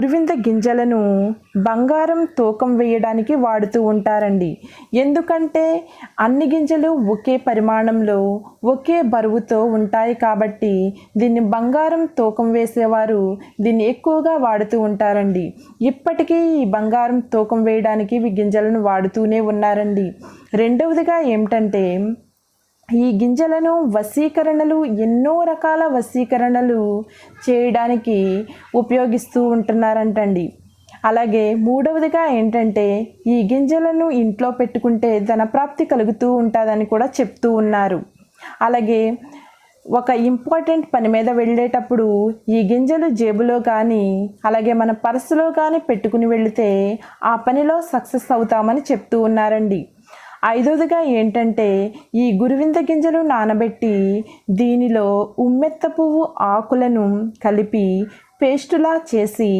గురువింద గింజలను బంగారం తూకం వేయడానికి వాడుతూ ఉంటారండి. ఎందుకంటే అన్ని గింజలు ఒకే పరిమాణంలో ఒకే బరువుతో ఉంటాయి కాబట్టి దీన్ని బంగారం తూకం వేసేవారు దీన్ని ఎక్కువగా వాడుతూ ఉంటారండి. ఇప్పటికీ ఈ బంగారం తూకం వేయడానికి ఈ గింజలను వాడుతూనే ఉన్నారండి. రెండవదిగా ఏమిటంటే ఈ గింజలను వశీకరణలు ఎన్నో రకాల వశీకరణలు చేయడానికి ఉపయోగిస్తూ ఉంటున్నారంటండి. అలాగే మూడవదిగా ఏంటంటే ఈ గింజలను ఇంట్లో పెట్టుకుంటే ధనప్రాప్తి కలుగుతూ ఉంటుందని కూడా చెప్తూ ఉన్నారు. అలాగే ఒక ఇంపార్టెంట్ పని మీద వెళ్ళేటప్పుడు ఈ గింజలు జేబులో కానీ అలాగే మన పర్సులో కానీ పెట్టుకుని వెళితే ఆ పనిలో సక్సెస్ అవుతామని చెప్తూ ఉన్నారండి. ఐదవదిగా ఏంటంటే ఈ గురువింద గింజలు నానబెట్టి దీనిలో ఉమ్మెత్త పువ్వు ఆకులను కలిపి పేస్టులా చేసి